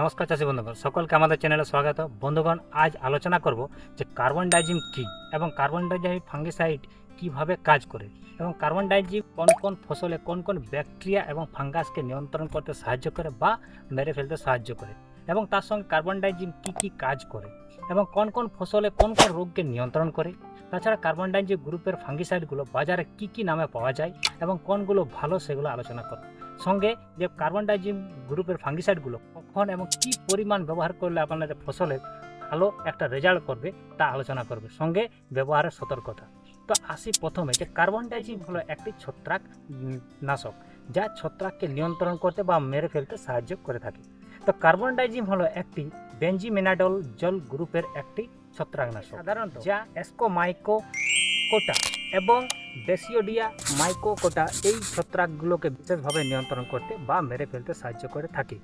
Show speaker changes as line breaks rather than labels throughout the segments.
নমস্কার চাষি বন্ধুগণ, সকলকে আমাদের চ্যানেলে স্বাগত। বন্ধুগণ, আজ আলোচনা করব যে কার্বন ডাইজিম কী এবং কার্বন ডাইজিম ফাঙ্গিসাইড কীভাবে কাজ করে এবং কার্বন ডাইজিম কোন কোন ফসলে কোন কোন ব্যাকটেরিয়া এবং ফাঙ্গাসকে নিয়ন্ত্রণ করতে সাহায্য করে বা মেরে ফেলতে সাহায্য করে। এবং তার সঙ্গে কার্বন ডাইজিম কী কী কাজ করে এবং কোন কোন ফসলে কোন কোন রোগকে নিয়ন্ত্রণ করে। তাছাড়া কার্বন ডাইজিম গ্রুপের ফাঙ্গিসাইডগুলো বাজারে কী কী নামে পাওয়া যায় এবং কোনগুলো ভালো সেগুলো আলোচনা করব সঙ্গে যে কার্বন ডাইজিম গ্রুপের ফাঙ্গিসাইডগুলো কখন এবং কি পরিমাণ ব্যবহার করলে আপনাদের ফসলের ভালো একটা রেজাল্ট করবে তা আলোচনা করবে। সঙ্গে ব্যবহারের সতর্কতা। তো আসি প্রথমে যে কার্বন ডাইজিম হলো একটি ছত্রাক নাশক যা ছত্রাককে নিয়ন্ত্রণ করতে বা মেরে ফেলতে সাহায্য করে থাকে। তো কার্বন ডাইজিম হলো একটি বেঞ্জিমেনাডল জল গ্রুপের একটি ছত্রাকনাশক সাধারণত। যা এসকোমাইকো কোটা এবং বেসিওডিয়া মাইকোকোটা এই ছত্রাকগুলোকে বিশেষভাবে নিয়ন্ত্রণ করতে বা মেরে ফেলতে সাহায্য করে থাকে।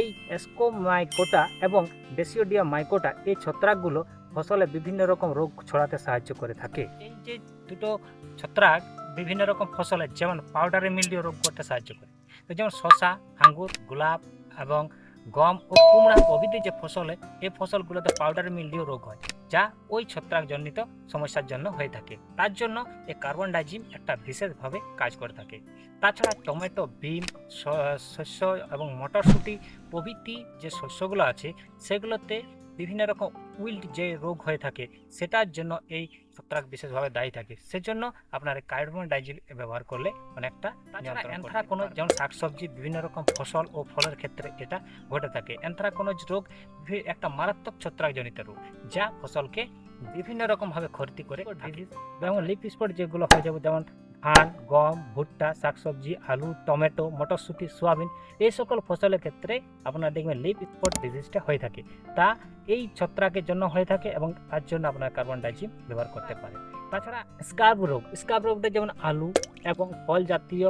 এই এসকোমাইকোটা এবং বেসিওডিয়া মাইকোটা এই ছত্রাকগুলো ফসলে বিভিন্ন রকম রোগ ছড়াতে সাহায্য করে থাকে। এই যে দুটো ছত্রাক বিভিন্ন রকম ফসলে যেমন পাউডারে মিলিও রোগ করতে সাহায্য করে। যেমন শসা আঙ্গুর গোলাপ এবং গম ও কুমড়া প্রভৃতি যে ফসলে এই ফসলগুলোতে পাউডার মিলিও রোগ হয়, যা ওই ছত্রাকজনিত সমস্যার জন্য হয়ে থাকে। তার জন্য এ কার্বন ডাইজিম একটা বিশেষভাবে কাজ করে থাকে। তাছাড়া টমেটো বিন শস্য এবং মটরশুঁটি প্রভৃতি যে শস্যগুলো আছে, সেগুলোতে বিভিন্ন রকম উইল্ড যে রোগ হয়ে থাকে সেটার জন্য এই ছত্রাক বিশেষভাবে দায়ী থাকে। সেজন্য আপনার কার্বন ডাইজিম ব্যবহার করলে অনেকটা নিয়ন্ত্রণ অ্যান্থ্রাকোনোজ যেমন শাকসবজি বিভিন্ন রকম ফসল ও ফলের ক্ষেত্রে এটা ঘটে থাকে। অ্যান্থ্রাকোনোজ রোগ একটা মারাত্মক ছত্রাকজনিত রোগ যা ফসলকে বিভিন্ন রকমভাবে ক্ষতি করে। যেমন লিপ স্পট যেগুলো হয়ে যাবে যেমন ধান গম, ভুট্টা, শাকসবজি, আলু, টমেটো, মটরশুঁটি, সোয়াবিন এই সকল ফসলের ক্ষেত্রে আপনারা দেখবেন লিপ স্পট ডিজিজটা হয়ে থাকে। তা এই ছত্রাকের জন্য হয়ে থাকে এবং তার জন্য আপনার কার্বন ডাইজিম ব্যবহার করতে পারে তাছাড়া স্কার্ব রোগ স্কার্ব রোগটা যেমন আলু এবং ফল জাতীয়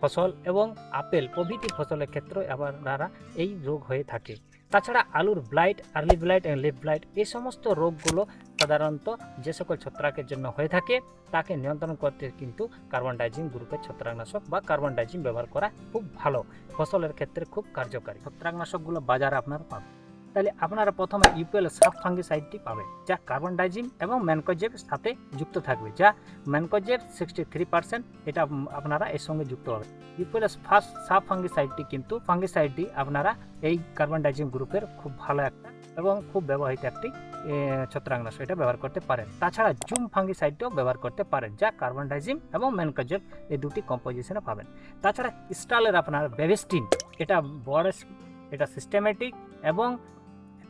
ফসল এবং আপেল প্রভৃতি ফসলের ক্ষেত্রে আপনারা এই রোগ হয়ে থাকে। তাছাড়া আলুর ব্লাইট আর্লি ব্লাইট এবং লিপ ব্লাইট এই সমস্ত রোগগুলো সাধারণত যে সকল ছত্রাকের জন্য হয়ে থাকে, তাকে নিয়ন্ত্রণ করতে কিন্তু কার্বন ডাইজিং গ্রুপের ছত্রাকনাশক বা কার্বন ডাইজিং ব্যবহার করা খুব ভালো। ফসলের ক্ষেত্রে খুব কার্যকারী। ছত্রাকনাশকগুলো বাজারে আপনার পাবেন। তাহলে আপনারা প্রথমে ইউপিএল সাব ফাঙ্গিসাইডটি পাবেন, যা কার্বন ডাইজিম এবং ম্যানকোজেব সাথে যুক্ত থাকবে, যা ম্যানকোজেব সিক্সটি থ্রি পার্সেন্ট এটা আপনারা এর সঙ্গে যুক্ত হবে ইউপিএল ফার্স্ট সাব ফাঙ্গিসাইডটি কিন্তু ফাঙ্গিসাইডটি আপনারা এই কার্বন ডাইজিম গ্রুপের খুব ভালো একটা এবং খুব ব্যবহৃত একটি ছত্রাকনাশক, এটা ব্যবহার করতে পারেন। তাছাড়া জুম ফাঙ্গিসাইডটাও ব্যবহার করতে পারেন, যা কার্বন ডাইজিম এবং ম্যানকোজেব এই দুটি কম্পোজিশনে পাবেন। তাছাড়া স্টালের আপনার বেভেস্টিন এটা বড়, এটা সিস্টেমেটিক এবং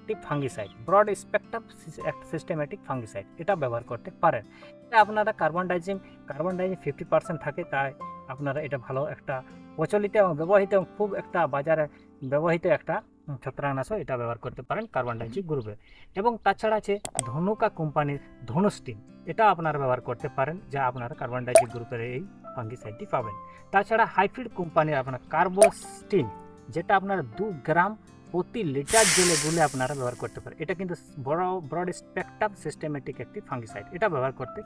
একটি fungicide broad spectrum systematic fungicide এটা ব্যবহার করতে পারেন। এটা আপনারা carbendazim carbendazim fifty percent থাকে, তাই আপনারা এটা ভালো একটা প্রচলিত এবং ব্যবহৃত এবং খুব একটা বাজারে ব্যবহৃত একটা ছত্রাকনাশক এটা ব্যবহার করতে পারেন কার্বন ডাইজিম গ্রুপে। এবং তাছাড়া আছে ধনুকা কোম্পানির ধনুস্টিন এটা আপনারা ব্যবহার করতে পারেন, যা আপনারা কার্বন ডাইজিম গ্রুপের এই ফাঙ্গিসাইডটি পাবেন। তাছাড়া হাইফিড কোম্পানির আপনার কার্বোস্টিন যেটা আপনার দু গ্রাম প্রতি লিটার জলে গুলে আপনারা ব্যবহার করতে পারেন। এটা কিন্তু বড় ব্রড স্পেকট্রাম সিস্টেমেটিক একটি ফাঙ্গিসাইড এটা ব্যবহার করতে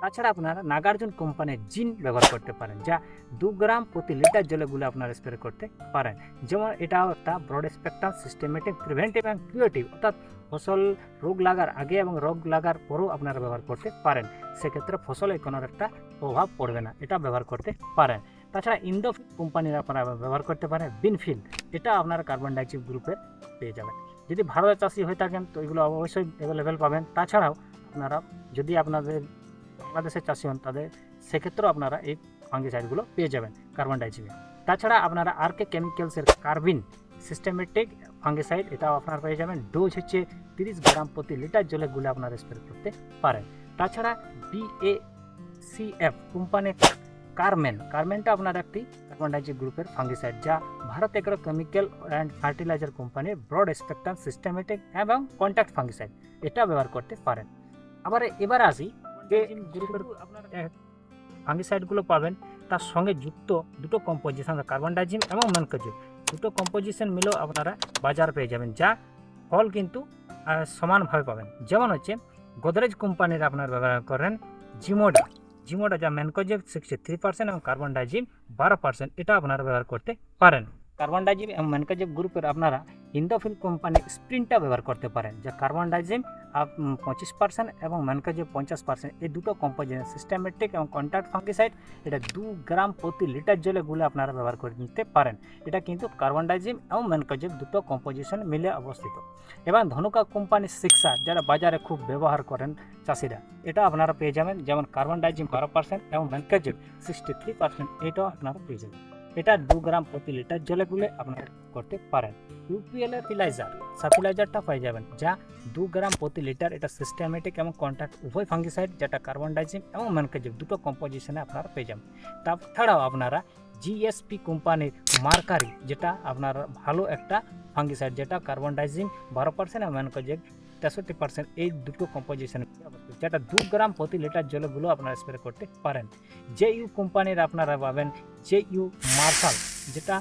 তাছাড়া আপনারা নাগার্জুন কোম্পানির জিন ব্যবহার করতে পারেন, যা দু গ্রাম প্রতি লিটার জলে গুলে আপনারা স্প্রে করতে পারেন। যেমন এটাও একটা broad spectrum systematic preventive and curative অর্থাৎ ফসল রোগ লাগার আগে এবং রোগ লাগার পরেও আপনারা ব্যবহার করতে পারেন। সেক্ষেত্রে ফসলে কোনো একটা প্রভাব পড়বে না, এটা ব্যবহার করতে পারেন। তাছাড়া ইন্দো কোম্পানির আপনারা ব্যবহার করতে পারেন বিনফিল এটা আপনারা কার্বন ডাইঅক্সাইড গ্রুপের পেয়ে যাবেন। যদি ভারতের চাষি হয়ে থাকেন, তো এগুলো অবশ্যই অ্যাভেলেবেল পাবেন। তাছাড়াও আপনারা যদি আপনাদের বাংলাদেশের চাষি হন, তাদের সেক্ষেত্রেও আপনারা এই ফাঙ্গিসাইডগুলো পেয়ে যাবেন কার্বন ডাইজিমে তাছাড়া আপনারা আর কে কেমিক্যালসের কার্বিন সিস্টেমেটিক ফাঙ্গিসাইড এটাও আপনারা পেয়ে যাবেন। ডোজ হচ্ছে তিরিশ গ্রাম প্রতি লিটার জলে গুলে আপনারা স্প্রে করতে পারেন। তাছাড়া বিএ সিএফ কোম্পানির কারমেন কারমেনটা আপনার একটি কার্বন ডাইঅক্সাইড গ্রুপের ফাঙ্গিসাইড যা Bharat agro chemical and fertiliser কোম্পানির ব্রড স্পেকট্রাম সিস্টেমেটিক এবং কন্ট্যাক্ট ফাঙ্গিসাইড এটা ব্যবহার করতে পারেন। আবার এবার আসি যে গ্রুপের ফাঙ্গিসাইডগুলো পাবেন তার সঙ্গে যুক্ত দুটো কম্পোজিশন কার্বন ডাইজিম এবং ম্যানকোজিম দুটো কম্পোজিশন মিলেও আপনারা বাজার পেয়ে যাবেন যা ফল কিন্তু সমানভাবে পাবেন। যেমন হচ্ছে গোদরেজ কোম্পানির আপনার ব্যবহার করেন জিমোডা জিমোডা যা ম্যানকোজেব সিক্সটি থ্রি পার্সেন্ট এবং কার্বন ডাইজিম বারো পার্সেন্ট, এটা আপনারা ব্যবহার করতে পারেন। কার্বন ডাইজিম এবং ম্যানকোজেব গ্রুপের আপনারা ইন্দোফিল কোম্পানির স্প্রিনটা ব্যবহার করতে পারেন, যা কার্বন ডাইজিম পঁচিশ পার্সেন্ট এবং ম্যানকাজিম পঞ্চাশ পার্সেন্ট এই দুটো কম্পোজিশন সিস্টেমেটিক এবং কন্ট্যাক্ট ফাঙ্গিসাইড এটা দু গ্রাম প্রতি লিটার জলে গুলে আপনারা ব্যবহার করে নিতে পারেন। এটা কিন্তু কার্বন ডাইজিম এবং ম্যানকাজিম দুটো কম্পোজিশন মিলে অবস্থিত। এবং ধনুকা কোম্পানির শিক্ষা, যারা বাজারে খুব ব্যবহার করেন চাষিরা, এটা আপনারা পেয়ে যাবেন। যেমন কার্বন ডাইজিম বারো পার্সেন্ট এবং ম্যানকাজিম সিক্সটি থ্রি পার্সেন্ট এটাও আপনারা পেয়ে যাবেন। এটা দু গ্রাম প্রতি লিটার জলে গুলে আপনারা করতে পারেন। ইউপিএল ফিলাইজার সাফিলাইজারটা পেয়ে যাবেন, যা দু গ্রাম প্রতি লিটার, এটা সিস্টেমেটিক এবং কন্ট্যাক্ট উভয় ফাঙ্গিসাইড যেটা কার্বন ডাইজিম এবং ম্যানকাজিম দুটো কম্পোজিশনে আপনারা পেয়ে যাবেন। তাছাড়াও আপনারা জিএসপি কোম্পানির মার্কারি যেটা আপনার ভালো একটা ফাঙ্গিসাইড যেটা কার্বন ডাইজিম বারো পার্সেন্ট এবং ম্যানকাজিম তেষট্টি পার্সেন্ট এই দুটো কম্পোজিশন যেটা দু গ্রাম প্রতি লিটার জলগুলো আপনারা স্প্রে করতে পারেন। যে ইউ কোম্পানির আপনারা পাবেন যে ইউ মার্শাল, যেটা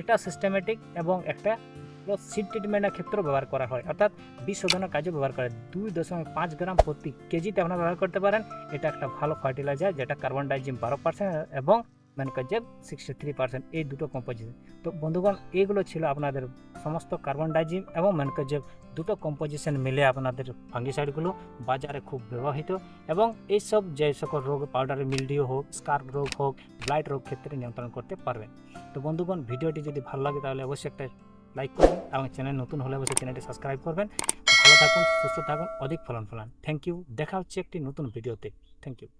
এটা সিস্টেমেটিক এবং একটা সিড ট্রিটমেন্টের ক্ষেত্রেও ব্যবহার করা হয়। অর্থাৎ বিষ শোধনের কাজেও ব্যবহার করে দুই দশমিক পাঁচ গ্রাম প্রতি কেজিতে আপনারা ব্যবহার করতে পারেন। এটা একটা ভালো ফার্টিলাইজার যেটা কার্বন ডাইজিম বারো পার্সেন্ট এবং ম্যানকাজেব সিক্সটি থ্রি পার্সেন্ট এই দুটো কম্পোজিশন তো বন্ধুগণ এইগুলো ছিল আপনাদের সমস্ত কার্বন ডাইজিম এবং ম্যানকাজেব দুটো কম্পোজিশন মিলে আপনাদের ফাঙ্গিসাইডগুলো বাজারে খুব ব্যবহৃত এবং এইসব যে সকল রোগ পাউডারের মিলডিও হোক স্কার্প রোগ হোক ব্লাইট রোগ ক্ষেত্রে নিয়ন্ত্রণ করতে পারবেন। তো বন্ধুগণ, ভিডিওটি যদি ভালো লাগে তাহলে অবশ্যই একটা লাইক করবেন এবং চ্যানেল নতুন হলে অবশ্যই চ্যানেলটি সাবস্ক্রাইব করবেন। ভালো থাকুন, সুস্থ থাকুন, অধিক ফলন ফলান। থ্যাংক ইউ দেখা হচ্ছে একটি নতুন ভিডিওতে থ্যাংক ইউ